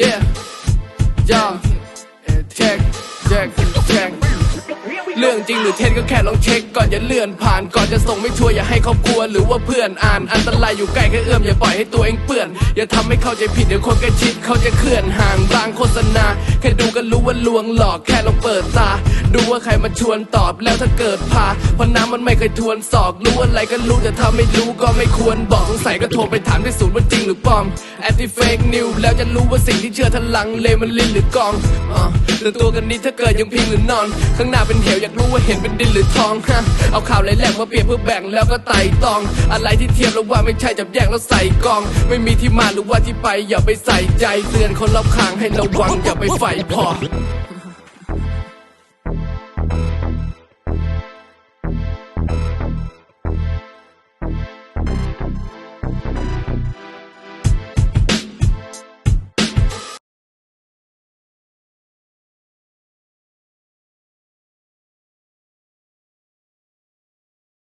yeah ย่า เรื่องจริงหรือเท็จก็แค่ลองเช็คก่อนอย่าเลื่อนผ่านก่อนจะส่งไม่ทัวร์อย่าให้ครอบครัวหรือว่าเพื่อนอ่านอันตรายอยู่ใกล้แค่เอื้อมอย่าปล่อยให้ตัวเองเปื่อนอย่าทำให้เข้าใจผิดเดี๋ยวคนใกล้ชิดเขาจะเคลื่อนห่างบางโฆษณาแค่ดูก็รู้ว่าลวงหลอกแค่ลองเปิดตา ดูว่าใครมาชวนตอบแล้วถ้าเกิดพาเพราะน้ำมันไม่เคยทวนศอกรู้อะไรก็รู้แต่ถ้าไม่รู้ก็ไม่ควรบอกสงสัยก็โทรไปถามที่ศูนย์ว่าจริงหรือปลอมแอนตี้เฟกนิวแล้วจะรู้ว่าสิ่งที่เชื่อทันลังเลมันลิ้นหรือกองอ่นตัวกันนี้ถ้าเกิดยังพิงหรือนอน ข้างหน้าเป็นเหวอยากรู้ว่าเห็นเป็นดินหรือทองฮะเอาข่าวหลแหลกมาเปรียบเพื่อแบ่งแล้วก็ไต่ตอง อะไรที่เทียบแล้วว่าไม่ใช่จับแยกแล้วใส่กอง ไม่มีที่มาหรือว่าที่ไปอย่าไปใส่ใจเตือนคนรอบข้างให้ระวังอย่าไปใฝ่พอ